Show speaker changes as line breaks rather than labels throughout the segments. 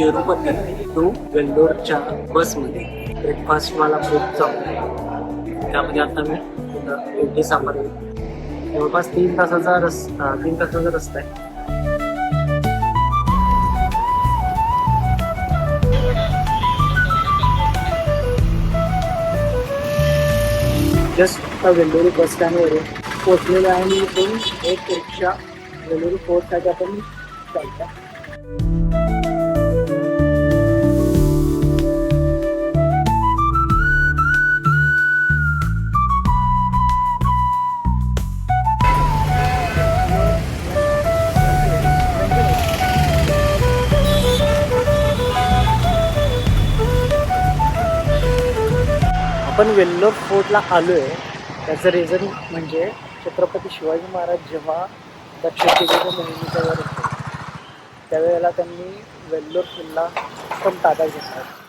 Tirupati to वेल्लोरच्या बसमध्ये. Breakfast मला खूप चांगला त्यामध्ये आता मी इडली सांबार जवळपास तीन तासाचा रस्ता तीन तासाचा रस्ता आहे. जस्ट आता वेल्लोरी बस स्टँडवरून पोचलेलो आहे मी इथून एक रिक्षा वेल्लोरी फोर्टसाठी आपण चालता. आपण वेल्लोर फोर्टला आलो आहे त्याचं रिझन म्हणजे छत्रपती शिवाजी महाराज जेव्हा दक्षिणेच्या मोहिमेच्या वर होते त्यावेळेला त्यांनी वेल्लोर किल्ला पण ताब्यात घेतला.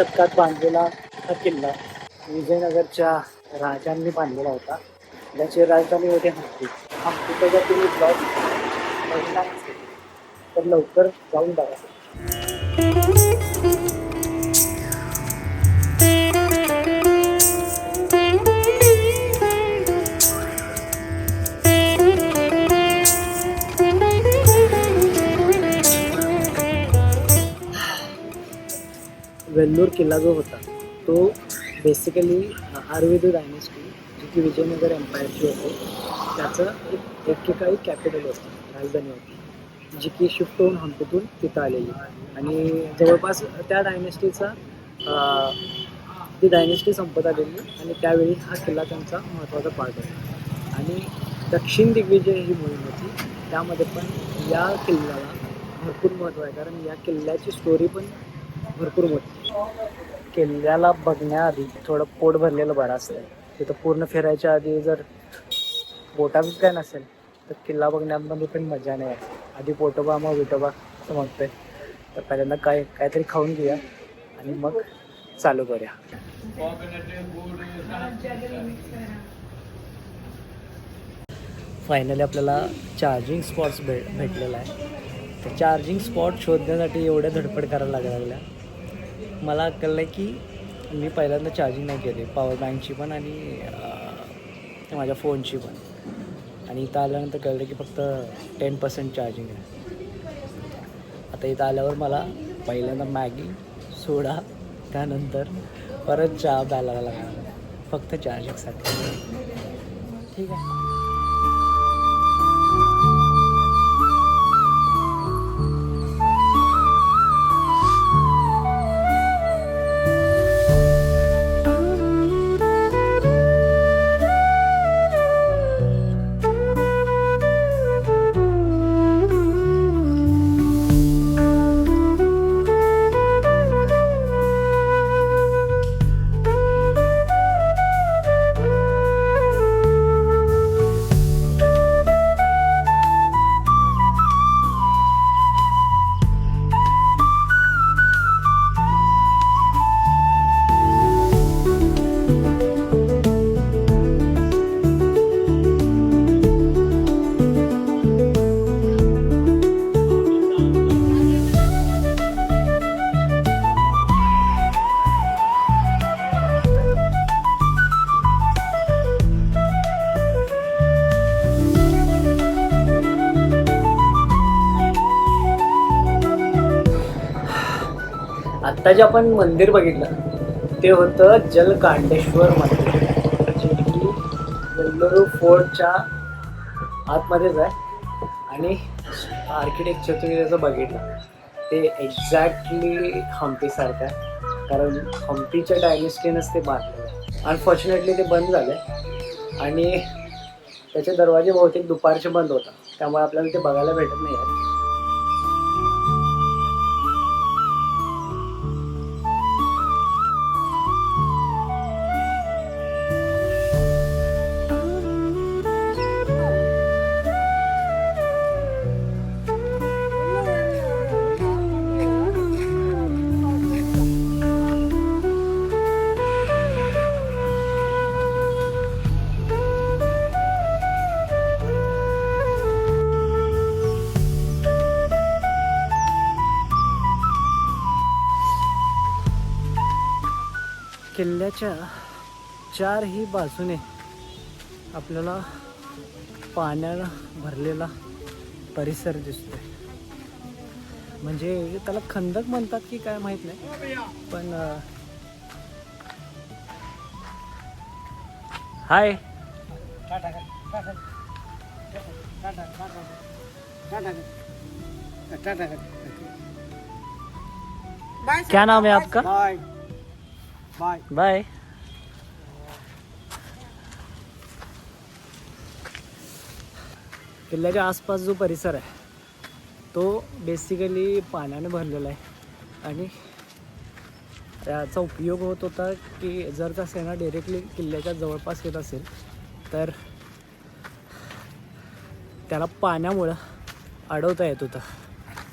शतकात बांधलेला हा किल्ला विजयनगरच्या राजांनी बांधलेला होता. ज्याची राजधानी होती हम्पी हम्पीचा जर तुम्ही ब्लॉग बघितला तर लवकर जाऊन बघा. वेल्लोर किल्ला जो होता तो बेसिकली आयुर्वेद डायनेस्टी जी की विजयनगर एम्पायरची होती त्याचं एक एकेकाळी कॅपिटल होतं राजधानी होती जी की शिफ्ट होऊन हंपीतून तिथं आलेली. आणि जवळपास त्या डायनेस्टीचा ती डायनेस्टी संपत आलेली आणि त्यावेळी हा किल्ला त्यांचा महत्त्वाचा पार्ट होता. आणि दक्षिण दिग्विजय ही मोहीम होती त्यामध्ये पण या किल्ल्याला भरपूर महत्त्व आहे. कारण या किल्ल्याची स्टोरी पण भरपूर मोठी. किल्ल्याला बघण्याआधी थोडं पोट भरलेलं बरं असतं. तिथं पूर्ण फिरायच्या आधी जर बोटाबीच काय नसेल तर किल्ला बघण्यामध्ये पण मजा नाही आहे. आधी पोटोबा मग विटोबा असं म्हणतोय. तर पहिल्यांदा काय काहीतरी खाऊन घेऊया आणि मग चालू करूया. फायनली आपल्याला चार्जिंग स्पॉट्स भेट भेटलेला आहे. तर चार्जिंग स्पॉट शोधण्यासाठी एवढ्या धडपड करायला लागायला लागल्या. मला कळलं की मी पहिल्यांदा चार्जिंग नाही केली. पॉवर बँकची पण आणि माझ्या फोनची पण. आणि इथं आल्यानंतर कळलं की फक्त टेन पर्सेंट चार्जिंग आहे. आता इथं आल्यावर मला पहिल्यांदा मॅगी सोडा त्यानंतर परत चहा प्यायला लागला. फक्त चार्जिंगसाठी ठीक आहे. आत्ता जे आपण मंदिर बघितलं ते होतं जलकांडेश्वर मंदिर. जे की बेंगलुरू फोर्टच्या आतमध्येच आहे. आणि आर्किटेक्चर तुम्ही जसं बघितलं ते एक्झॅक्टली हम्पीसारखं आहे. कारण हम्पीच्या डायनेस्टीनच ते बांधलेलं. आहे अनफॉर्च्युनेटली ते बंद झालं. आणि त्याचे दरवाजे बहुतेक दुपारचे बंद होतात. त्यामुळे आपल्याला ते बघायला भेटत नाही. आहे किल्ल्याच्या चारही बाजूने आपल्याला पाण्यानं भरलेला परिसर दिसतोय. म्हणजे त्याला खंदक म्हणतात की काय माहीत नाही पण हाय. क्या नाम है आपका?
बाय बाय
किल्ल्याच्या आसपास जो परिसर आहे तो बेसिकली पाण्याने भरलेला आहे. आणि त्याचा उपयोग होत होता की जर का सेना डिरेक्टली किल्ल्याच्या जवळपास येत असेल तर त्याला पाण्यामुळं अडवता येत होतं.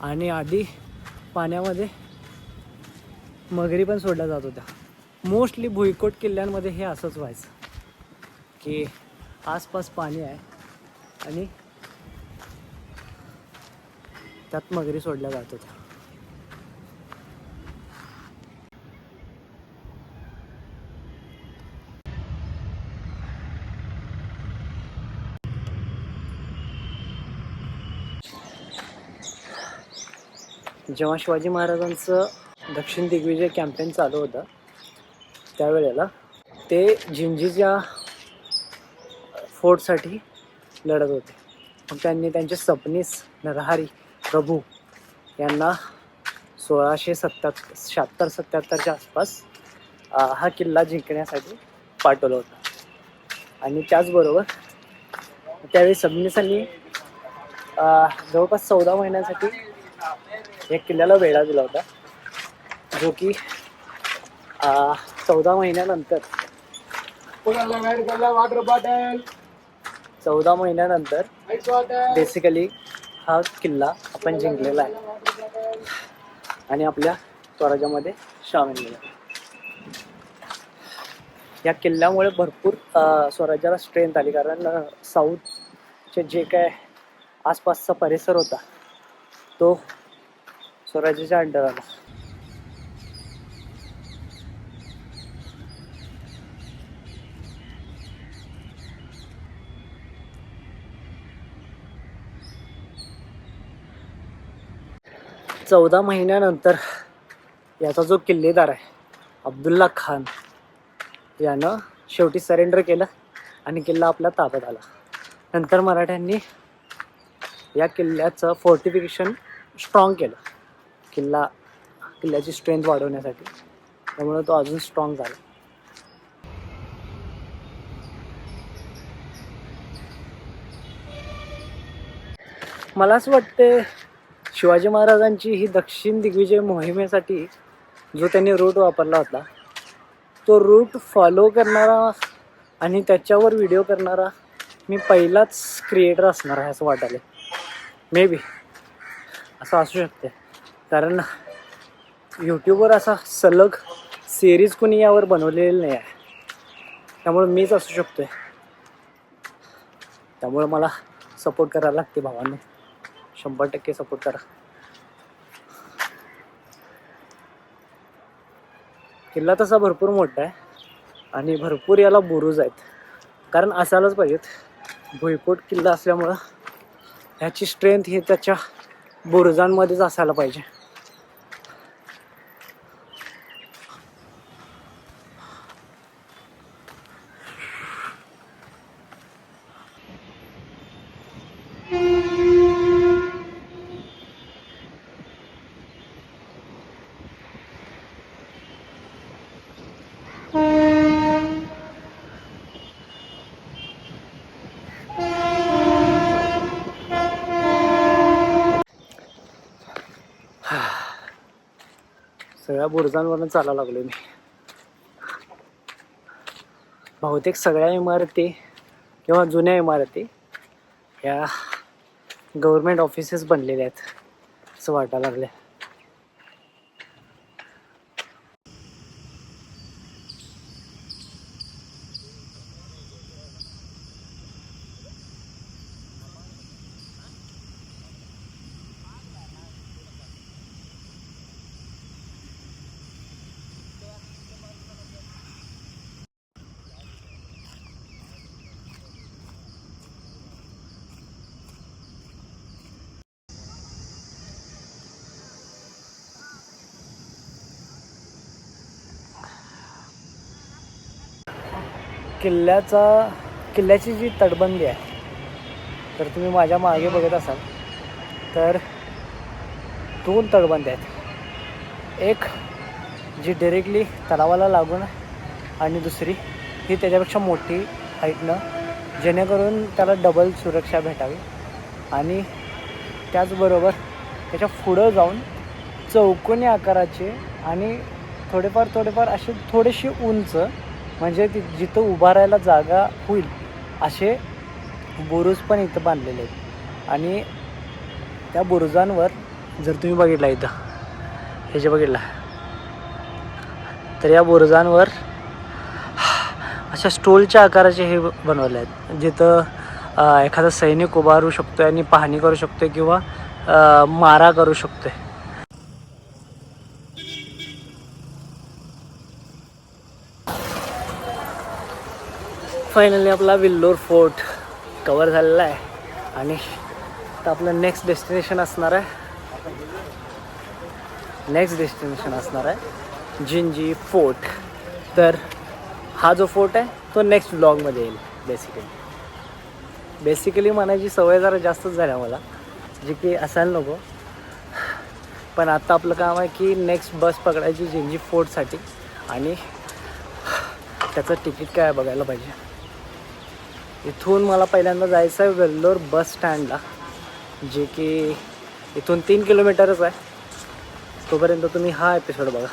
आणि आधी पाण्यामध्ये मगरी पण सोडल्या जात होत्या. मोस्टली भुईकोट किल्ल्यांमध्ये हे असंच व्हायचं. की आसपास पाणी आहे आणि त्यात मगरी सोडल्या जात होत्या. जेव्हा शिवाजी महाराजांचं दक्षिण दिग्विजय कॅम्पेन चालू होतं त्यावेळेला ते जिंजीच्या फोर्टसाठी लढत होते. मग त्यांनी त्यांचे सपनीस नरहारी प्रभू यांना सोळाशे सत्त्याहत्तर शहात्तर सत्त्याहत्तरच्या आसपास हा किल्ला जिंकण्यासाठी पाठवला होता. आणि त्याचबरोबर त्यावेळी सबनीसांनी जवळपास चौदा महिन्यांसाठी या किल्ल्याला वेढा दिला होता जो की चौदा महिन्यानंतर.
वाटर बॉटल
चौदा महिन्यानंतर बेसिकली हा किल्ला आपण जिंकलेला आहे. आणि आपल्या स्वराज्यामध्ये सामील केला या किल्ल्यामुळे भरपूर स्वराज्याला स्ट्रेंथ आली. कारण साऊथचे जे काय आसपासचा परिसर होता तो स्वराज्याच्या अंडर आला. चौदा महिन्यानंतर याचा जो किल्लेदार आहे अब्दुल्ला खान यानं शेवटी सरेंडर केलं आणि किल्ला आपल्या ताब्यात आला. नंतर मराठ्यांनी या किल्ल्याचं फोर्टिफिकेशन स्ट्रॉंग केलं. किल्ला किल्ल्याची स्ट्रेंथ वाढवण्यासाठी. त्यामुळे तो अजून स्ट्रॉंग झाला. मला असं वाटते शिवाजी महाराजांची ही दक्षिण दिग्विजय मोहिमेसाठी जो त्यांनी रूट वापरला होता तो रूट फॉलो करणारा आणि त्याच्यावर व्हिडिओ करणारा मी पहिलाच क्रिएटर असणार आहे असं वाटायला. मे बी असं असू शकते. कारण यूट्यूबवर असा सलग सिरीज कोणी यावर बनवलेली नाही आहे. त्यामुळे मीच असू शकतो आहे त्यामुळे मला सपोर्ट करायला लागते भावांनी. शंभर टक्के सपोर्ट करा. किल्ला तसा भरपूर मोठा आहे आणि भरपूर याला बुरुज आहेत. कारण असायलाच पाहिजेत. भुईकोट किल्ला असल्यामुळं ह्याची स्ट्रेंथ ही त्याच्या बुरुजांमध्येच असायला पाहिजे. सगळ्या बुरुजांवरून चालायला लागलो मी. बहुतेक सगळ्या इमारती किंवा जुन्या इमारती या गव्हर्मेंट ऑफिसेस बनलेल्या आहेत असं वाटायला लागलं किल्ल्याचा किल्ल्याची जी तटबंदी आहे तर तुम्ही माझ्या मागे बघत असाल तर दोन तटबंदी आहेत. एक जी डिरेक्टली तलावाला लागून आणि दुसरी ही त्याच्यापेक्षा मोठी हाईटनं जेणेकरून त्याला डबल सुरक्षा भेटावी आणि त्याचबरोबर त्याच्या पुढं जाऊन चौकोनी आकाराचे आणि थोडेफार थोडेफार असे थोडेशी उंच म्हणजे ति जिथं उभारायला जागा होईल असे बुरुज पण इथं बांधलेले आहेत. आणि त्या बुरुजांवर जर तुम्ही बघितला इथं हे जे तर या बुरुजांवर अशा स्टोलच्या आकाराचे हे बनवले आहेत जिथं एखादा सैनिक उभारू शकतो आणि पाहणी करू शकतो किंवा मारा करू शकतोय. फायनली आपला विल्लोर फोर्ट कवर झालेला आहे. आणि आता आपलं नेक्स्ट डेस्टिनेशन असणार आहे. नेक्स्ट डेस्टिनेशन असणार आहे जिंजी फोर्ट तर हा जो फोर्ट आहे तो नेक्स्ट ब्लॉगमध्ये येईल बेसिकली बेसिकली म्हणायची सवय जरा जास्तच झाल्या मला जे की असायला नको. पण आत्ता आपलं काम आहे की नेक्स्ट बस पकडायची जिंजी फोर्टसाठी आणि त्याचं तिकीट काय बघायला पाहिजे. इथून मला पहिल्यांदा जायचं आहे वेल्लोर बस स्टँडला जे की इथून तीन किलोमीटरच आहे. तोपर्यंत तुम्ही हा एपिसोड बघा.